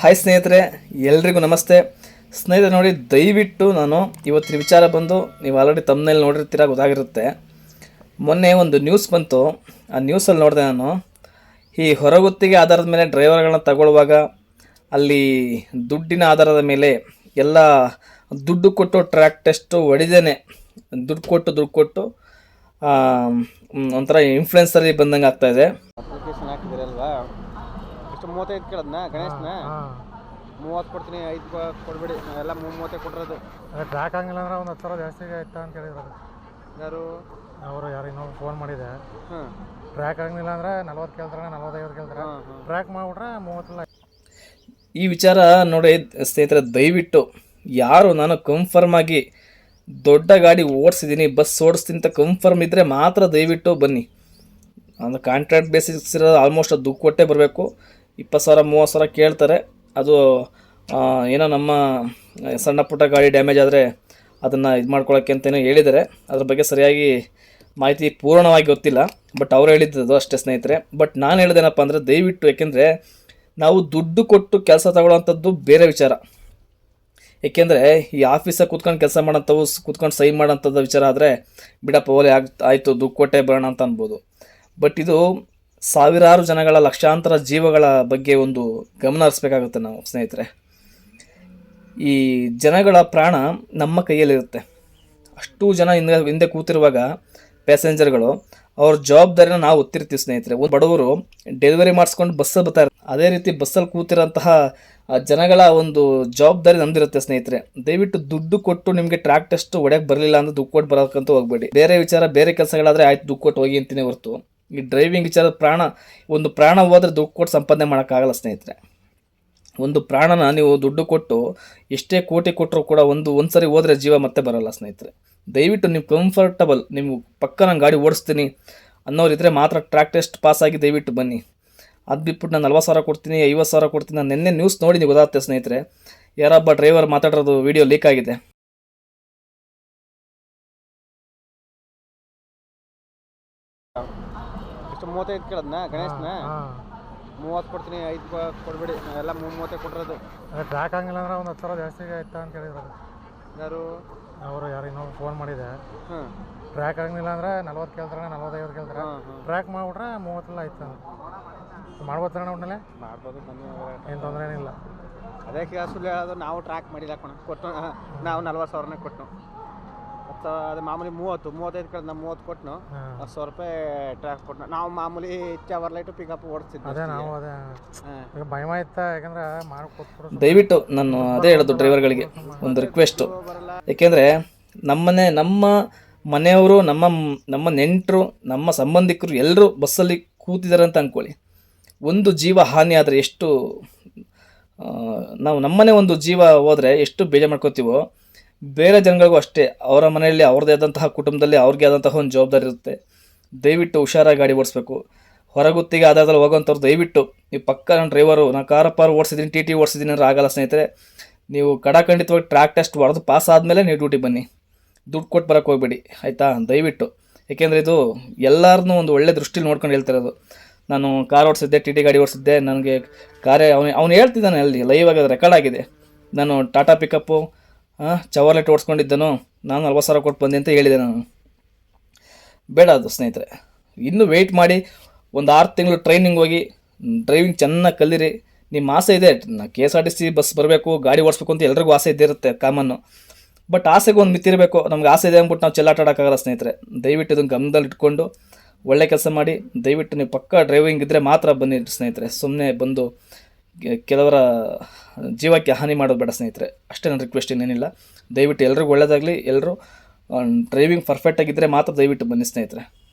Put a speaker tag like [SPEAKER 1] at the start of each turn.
[SPEAKER 1] Hi ಸ್ನೇಹಿತರೆ, ಎಲ್ರಿಗೂ ನಮಸ್ತೆ. ಸ್ನೇಹಿತರೆ ನೋಡಿ, ದಯವಿಟ್ಟು ನಾನು ಇವತ್ತಿನ ವಿಚಾರ ಬಂದು ನೀವು ಆಲ್ರೆಡಿ ತಮ್ಮನೇಲಿ ನೋಡಿರ್ತೀರ ಗೊತ್ತಾಗಿರುತ್ತೆ. ಮೊನ್ನೆ ಒಂದು ನ್ಯೂಸ್ ಬಂತು. ಆ ನ್ಯೂಸಲ್ಲಿ ನೋಡಿದೆ ನಾನು, ಈ ಹೊರಗುತ್ತಿಗೆ ಆಧಾರದ ಮೇಲೆ ಡ್ರೈವರ್ಗಳನ್ನ ತಗೊಳ್ಳುವಾಗ ಅಲ್ಲಿ ದುಡ್ಡಿನ ಆಧಾರದ ಮೇಲೆ ಎಲ್ಲ ದುಡ್ಡು ಕೊಟ್ಟು ಟ್ರ್ಯಾಕ್ ಟೆಸ್ಟು ಹೊಡಿದೇನೆ ದುಡ್ಡು ಕೊಟ್ಟು ದುಡ್ಡು ಕೊಟ್ಟು ಒಂಥರ ಇನ್ಫ್ಲುಯೆನ್ಸಲ್ಲಿ ಬಂದಂಗೆ ಆಗ್ತಾಯಿದೆ
[SPEAKER 2] ಅಪ್ಲಿಕೇಶನ್ ಹಾಕಿದಿರಲ್ವಾ ಎಷ್ಟು ಮೂವತ್ತೈದು ಕೇಳದ್ನ? ಗಣೇಶನ? ಮೂವತ್ತು ಕೊಡ್ತೀನಿ ಐದು ಕೊಡ್ಬೇಡಿ. ಎಲ್ಲ ಮೂವತ್ತೈದು ಕೊಟ್ಟಿರೋದು
[SPEAKER 3] ಟ್ರ್ಯಾಕ್ ಆಗಿಲ್ಲ ಅಂದ್ರೆ ಒಂದು ಹತ್ತು ಸಾವಿರ ಜಾಸ್ತಿ ಆಯ್ತಾ ಅಂತ ಹೇಳಿದ್ರು ಅದು.
[SPEAKER 2] ಯಾರು?
[SPEAKER 3] ಅವರು ಯಾರು ಇನ್ನೊಬ್ರು ಫೋನ್ ಮಾಡಿದೆ
[SPEAKER 2] ಹಾಂ.
[SPEAKER 3] ಟ್ರ್ಯಾಕ್ ಆಗಲಿಲ್ಲ ಅಂದ್ರೆ ನಲ್ವತ್ತು ಕೇಳ್ತಾರೆ ನಲ್ವತ್ತೈದು ಕೇಳ್ತಾರೆ.
[SPEAKER 2] ಹಾಂ ಹಾಂ.
[SPEAKER 3] ಟ್ರ್ಯಾಕ್ ಮಾಡಿಬಿಟ್ರೆ ಮೂವತ್ತಲ್ಲ
[SPEAKER 1] ಈ ವಿಚಾರ ನೋಡಿ ಸ್ನೇಹಿತರೆ ದಯವಿಟ್ಟು ಯಾರು ನಾನು ಕನ್ಫರ್ಮ್ ಆಗಿ ದೊಡ್ಡ ಗಾಡಿ ಓಡಿಸಿದ್ದೀನಿ ಬಸ್ ಓಡಿಸ್ತೀನಿ ಅಂತ ಕನ್ಫರ್ಮ್ ಇದ್ದರೆ ಮಾತ್ರ ದಯವಿಟ್ಟು ಬನ್ನಿ. ಅಂದರೆ ಕಾಂಟ್ರಾಕ್ಟ್ ಬೇಸಿಸ್ ಇರೋದು ಆಲ್ಮೋಸ್ಟ್ ದುಃಖ ಕೊಟ್ಟೇ ಬರಬೇಕು. ಇಪ್ಪತ್ತು ಸಾವಿರ, ಮೂವತ್ತು ಸಾವಿರ ಕೇಳ್ತಾರೆ. ಅದು ಏನೋ ನಮ್ಮ ಸಣ್ಣ ಪುಟ್ಟ ಗಾಡಿ ಡ್ಯಾಮೇಜ್ ಆದರೆ ಅದನ್ನು ಇದು ಮಾಡ್ಕೊಳ್ಳೋಕ್ಕೆ ಅಂತಲೇ ಹೇಳಿದ್ದಾರೆ. ಅದ್ರ ಬಗ್ಗೆ ಸರಿಯಾಗಿ ಮಾಹಿತಿ ಪೂರ್ಣವಾಗಿ ಗೊತ್ತಿಲ್ಲ. ಬಟ್ ಅವ್ರು ಹೇಳಿದ್ದು ಅಷ್ಟೇ ಸ್ನೇಹಿತರೆ. ಬಟ್ ನಾನು ಹೇಳಿದೆನಪ್ಪ ಅಂದರೆ ದಯವಿಟ್ಟು, ಯಾಕೆಂದರೆ ನಾವು ದುಡ್ಡು ಕೊಟ್ಟು ಕೆಲಸ ತಗೊಳ್ಳೋವಂಥದ್ದು ಬೇರೆ ವಿಚಾರ. ಏಕೆಂದರೆ ಈ ಆಫೀಸಾಗ ಕೂತ್ಕೊಂಡು ಕೆಲಸ ಮಾಡೋಂಥವು ಕೂತ್ಕೊಂಡು ಸೈನ್ ಮಾಡೋಂಥದ್ದು ವಿಚಾರ ಆದರೆ, ಬಿಡಪ್ಪ, ಓಲೆ ಆಗ್, ಆಯಿತು, ದುಡ್ಡು ಕೊಟ್ಟೆ ಬರೋಣ ಅಂತ ಅನ್ಬೋದು. ಬಟ್ ಇದು ಸಾವಿರಾರು ಜನಗಳ ಲಕ್ಷಾಂತರ ಜೀವಗಳ ಬಗ್ಗೆ ಒಂದು ಗಮನ ಹರಿಸ್ಬೇಕಾಗುತ್ತೆ ನಾವು ಸ್ನೇಹಿತರೆ. ಈ ಜನಗಳ ಪ್ರಾಣ ನಮ್ಮ ಕೈಯಲ್ಲಿರುತ್ತೆ. ಅಷ್ಟು ಜನ ಹಿಂದೆ ಹಿಂದೆ ಕೂತಿರುವಾಗ ಪ್ಯಾಸೆಂಜರ್ಗಳು ಅವ್ರ ಜವಾಬ್ದಾರಿನ ನಾವು ಒತ್ತಿರ್ತೀವಿ ಸ್ನೇಹಿತರೆ. ಒಂದು ಬಡವರು ಡೆಲಿವರಿ ಮಾಡಿಸ್ಕೊಂಡು ಬಸ್ಸಲ್ಲಿ ಬರ್ತಾರೆ ಅದೇ ರೀತಿ ಬಸ್ಸಲ್ಲಿ ಕೂತಿರೋಂತಹ ಜನಗಳ ಒಂದು ಜವಾಬ್ದಾರಿ ನಂದಿರುತ್ತೆ ಸ್ನೇಹಿತರೆ. ದಯವಿಟ್ಟು ದುಡ್ಡು ಕೊಟ್ಟು ನಿಮಗೆ ಟ್ರ್ಯಾಕ್ ಟೆಸ್ಟ್ ಒಡೆಯಕ್ಕೆ ಬರಲಿಲ್ಲ ಅಂದ್ರೆ ದುಡ್ಡು ಕೊಟ್ಟು ಬರೋಕ್ಕಂತೂ ಹೋಗ್ಬೇಡಿ. ಬೇರೆ ವಿಚಾರ, ಬೇರೆ ಕೆಲಸಗಳಾದರೆ ಆಯ್ತು, ದುಡ್ಡು ಕೊಟ್ಟು ಹೋಗಿ ಅಂತೀನಿ ಹೊರತು. ಈ ಡ್ರೈವಿಂಗ್ ವಿಚಾರ ಪ್ರಾಣ, ಒಂದು ಪ್ರಾಣ ಹೋದರೆ ದುಡ್ಡು ಕೊಟ್ಟು ಸಂಪಾದನೆ ಮಾಡೋಕ್ಕಾಗಲ್ಲ ಸ್ನೇಹಿತರೆ. ಒಂದು ಪ್ರಾಣನ ನೀವು ದುಡ್ಡು ಕೊಟ್ಟು ಎಷ್ಟೇ ಕೋಟಿ ಕೊಟ್ಟರು ಕೂಡ ಒಂದು ಒಂದು ಸರಿ ಹೋದರೆ ಜೀವ ಮತ್ತೆ ಬರೋಲ್ಲ ಸ್ನೇಹಿತರೆ. ದಯವಿಟ್ಟು ನೀವು ಕಂಫರ್ಟಬಲ್ ನೀವು ಪಕ್ಕ ನಾನು ಗಾಡಿ ಓಡಿಸ್ತೀನಿ ಅನ್ನೋರಿದ್ದರೆ ಮಾತ್ರ ಟ್ರ್ಯಾಕ್ ಟೆಸ್ಟ್ ಪಾಸ್ ಆಗಿ ದಯವಿಟ್ಟು ಬನ್ನಿ. ಅದು ಬಿಟ್ಬಿಟ್ಟು ನಾನು ನಲ್ವತ್ತು ಸಾವಿರ ಕೊಡ್ತೀನಿ, ಐವತ್ತು ಸಾವಿರ ಕೊಡ್ತೀನಿ, ನಾನು ನಿನ್ನೆ ನ್ಯೂಸ್ ನೋಡಿ ನೀವು ಗೊತ್ತಾಗುತ್ತೆ ಸ್ನೇಹಿತರೆ. ಯಾರೊಬ್ಬ ಡ್ರೈವರ್ ಮಾತಾಡೋದು ವೀಡಿಯೋ ಲೀಕ್ ಆಗಿದೆ.
[SPEAKER 2] ಎಷ್ಟು ಮೂವತ್ತೈದು ಕೇಳದ್ನ ಗಣೇಶ್ನ? ಮೂವತ್ತು ಕೊಡ್ತೀನಿ ಐದು ಕೊಡ್ಬೇಡಿ ಎಲ್ಲ ಮೂವತ್ತೈದು ಕೊಟ್ಟಿರೋದು
[SPEAKER 3] ಟ್ರ್ಯಾಕ್ ಆಗಿಲ್ಲ ಅಂದ್ರೆ ಒಂದು ಹತ್ತು ಸಾವಿರ ಜಾಸ್ತಿ ಆಯ್ತಾ ಅಂತ ಹೇಳಿದ್ರು
[SPEAKER 2] ಯಾರು?
[SPEAKER 3] ಅವರು ಯಾರು ಇನ್ನೊಬ್ರು ಫೋನ್ ಮಾಡಿದೆ
[SPEAKER 2] ಹಾಂ.
[SPEAKER 3] ಟ್ರ್ಯಾಕ್ ಆಗಿಲ್ಲ ಅಂದ್ರೆ ನಲ್ವತ್ತು ಕೇಳ್ತಾರೆ ನಲ್ವತ್ತೈದು ಕೇಳ್ತಾರೆ. ಟ್ರ್ಯಾಕ್ ಮಾಡಿಬಿಟ್ರೆ ಮೂವತ್ತೆಲ್ಲ ಆಯ್ತು ಮಾಡ್ಬೋದಣ್ಣ ಒಟ್ಟಿನಲ್ಲಿ
[SPEAKER 2] ಮಾಡ್ಬೋದು ಬನ್ನಿ
[SPEAKER 3] ಏನು ತೊಂದರೆ ಏನಿಲ್ಲ.
[SPEAKER 2] ಅದಕ್ಕೆ ಕೇಳಿ ಹೇಳೋದು ನಾವು ಟ್ರ್ಯಾಕ್ ಮಾಡಿಲ್ಲ ಕಣ ಕೊಟ್ಟು ನಾವು ನಲ್ವತ್ತು ಸಾವಿರನೇ ಕೊಟ್ಟು ಮತ್ತು ಅದು ಮಾಮೂಲಿ ಮೂವತ್ತು ಮೂವತ್ತೈದು ಕಡೆ ನಮ್ಮ ಮೂವತ್ತು ಕೊಟ್ಟು
[SPEAKER 3] ಹಾಂ.
[SPEAKER 2] ಹತ್ತು ಸಾವಿರ ರೂಪಾಯಿ ಟ್ರ್ಯಾಕ್ ಕೊಟ್ಟು ನಾವು ಮಾಮೂಲಿ ಅವರ್ ಲೈಟು ಪಿಕಪ್ ಓಡಿಸ್ತಿದ್ವಿ
[SPEAKER 3] ಅದೇ ನಾವು ಅದೇ. ಈಗ ಭಯ ಇತ್ತ? ಯಾಕಂದ್ರೆ ಮಾಡಿ ಕೊಟ್ಬಿಡು
[SPEAKER 1] ದಯವಿಟ್ಟು ನಾನು ಅದೇ ಹೇಳೋದು ಡ್ರೈವರ್ಗಳಿಗೆ ಒಂದು ರಿಕ್ವೆಸ್ಟು
[SPEAKER 2] ಬರಲ್ಲ
[SPEAKER 1] ಏಕೆಂದರೆ ನಮ್ಮನೆ ನಮ್ಮ ಮನೆಯವರು ನಮ್ಮ ನಮ್ಮ ನೆಂಟರು ನಮ್ಮ ಸಂಬಂಧಿಕರು ಎಲ್ಲರೂ ಬಸ್ಸಲ್ಲಿ ಕೂತಿದ್ದಾರೆ ಅಂತ ಅಂದ್ಕೊಳ್ಳಿ ಒಂದು ಜೀವ ಹಾನಿ ಆದರೆ ಎಷ್ಟು ನಾವು ನಮ್ಮನೆ ಒಂದು ಜೀವ ಹೋದರೆ ಎಷ್ಟು ಬೇಜಾರು ಮಾಡ್ಕೋತೀವೋ ಬೇರೆ ಜನಗಳಿಗೂ ಅಷ್ಟೇ, ಅವರ ಮನೆಯಲ್ಲಿ ಅವ್ರದ್ದೇ ಆದಂತಹ ಕುಟುಂಬದಲ್ಲಿ ಅವ್ರಿಗೆ ಆದಂತಹ ಒಂದು ಜವಾಬ್ದಾರಿ ಇರುತ್ತೆ. ದಯವಿಟ್ಟು ಹುಷಾರಾಗಿ ಗಾಡಿ ಓಡಿಸ್ಬೇಕು. ಹೊರಗುತ್ತಿಗೆ ಆಧಾರದಲ್ಲಿ ಹೋಗೋಂಥವ್ರು ದಯವಿಟ್ಟು ನೀವು ಪಕ್ಕ ನನ್ನ ಡ್ರೈವರು ನಾನು ಕಾರ ಪಾರ್ ಓಡಿಸಿದ್ದೀನಿ ಟಿ ಟಿ ಓಡಿಸಿದ್ದೀನಿ ಅಂದ್ರೆ ಆಗಲ್ಲ ಸ್ನೇಹಿತರೆ. ನೀವು ಕಡಾಖಂಡಿತವಾಗಿ ಟ್ರ್ಯಾಕ್ ಟೆಸ್ಟ್ ಹೊಡೆದು ಪಾಸ್ ಆದಮೇಲೆ ನೀವು ಡ್ಯೂಟಿ ಬನ್ನಿ. ದುಡ್ಡು ಕೊಟ್ಟು ಬರೋಕ್ಕೆ ಹೋಗ್ಬೇಡಿ, ಆಯಿತಾ? ದಯವಿಟ್ಟು. ಏಕೆಂದರೆ ಇದು ಎಲ್ಲರನ್ನೂ ಒಂದು ಒಳ್ಳೆ ದೃಷ್ಟಿಲಿ ನೋಡ್ಕೊಂಡು ಹೇಳ್ತಿರೋದು ನಾನು ಕಾರ್ ಓಡಿಸಿದ್ದೆ ಟಿ ಟಿ ಗಾಡಿ ಓಡಿಸಿದ್ದೆ, ನನಗೆ ಕಾರೇ ಅವನು, ಅವ್ನು ಹೇಳ್ತಿದ್ದಾನೆ ಅಲ್ಲಿ ಲೈವ್ ಆಗಿ ರೆಕಾರ್ಡ್ ಆಗಿದೆ. ನಾನು ಟಾಟಾ ಪಿಕಪ್ಪು ಚವರ್ಲೆಟ್ ಓಡಿಸ್ಕೊಂಡಿದ್ದನು ನಾನು ನಲ್ವತ್ತು ಸಾವಿರ ಕೊಟ್ಟು ಬಂದೆ ಅಂತ ಹೇಳಿದೆ ನಾನು. ಬೇಡ ಅದು ಸ್ನೇಹಿತರೆ. ಇನ್ನೂ ವೆಯ್ಟ್ ಮಾಡಿ ಒಂದು ಆರು ತಿಂಗಳು ಟ್ರೈನಿಂಗ್ ಹೋಗಿ ಡ್ರೈವಿಂಗ್ ಚೆನ್ನಾಗಿ ಕಲೀರಿ ನಿಮ್ಮ ಆಸೆ ಇದೆ. K S R T C bus ಬರಬೇಕು, ಗಾಡಿ ಓಡಿಸ್ಬೇಕು ಅಂತ ಎಲ್ರಿಗೂ ಆಸೆ ಇದ್ದಿರುತ್ತೆ ಕಾಮನ್ನು ಬಟ್ ಆಸೆಗೆ ಒಂದು ಮಿತಿರಬೇಕು ನಮ್ಗೆ ಆಸೆ ಇದೆ ಅಂದ್ಬಿಟ್ಟು ನಾವು ಚೆಲ್ಲಾಟಾಡೋಕ್ಕಾಗಲ್ಲ ಸ್ನೇಹಿತರೆ. ದಯವಿಟ್ಟು ಇದನ್ನು ಗಮನದಲ್ಲಿ ಇಟ್ಕೊಂಡು ಒಳ್ಳೆ ಕೆಲಸ ಮಾಡಿ. ದಯವಿಟ್ಟು ನೀವು ಪಕ್ಕ ಡ್ರೈವಿಂಗ್ ಇದ್ದರೆ ಮಾತ್ರ ಬನ್ನಿ ಸ್ನೇಹಿತರೆ. ಸುಮ್ಮನೆ ಬಂದು ಕೆಲವರ ಜೀವಕ್ಕೆ ಹಾನಿ ಮಾಡೋದು ಬೇಡ ಸ್ನೇಹಿತರೆ. ಅಷ್ಟೇ ನನ್ನ ರಿಕ್ವೆಸ್ಟ್ ಇನ್ನೇನಿಲ್ಲ. ದಯವಿಟ್ಟು ಎಲ್ರಿಗೂ ಒಳ್ಳೆಯದಾಗಲಿ ಎಲ್ಲರೂ ಡ್ರೈವಿಂಗ್ ಪರ್ಫೆಕ್ಟಾಗಿದ್ದರೆ ಮಾತ್ರ ದಯವಿಟ್ಟು ಬನ್ನಿ ಸ್ನೇಹಿತರೆ.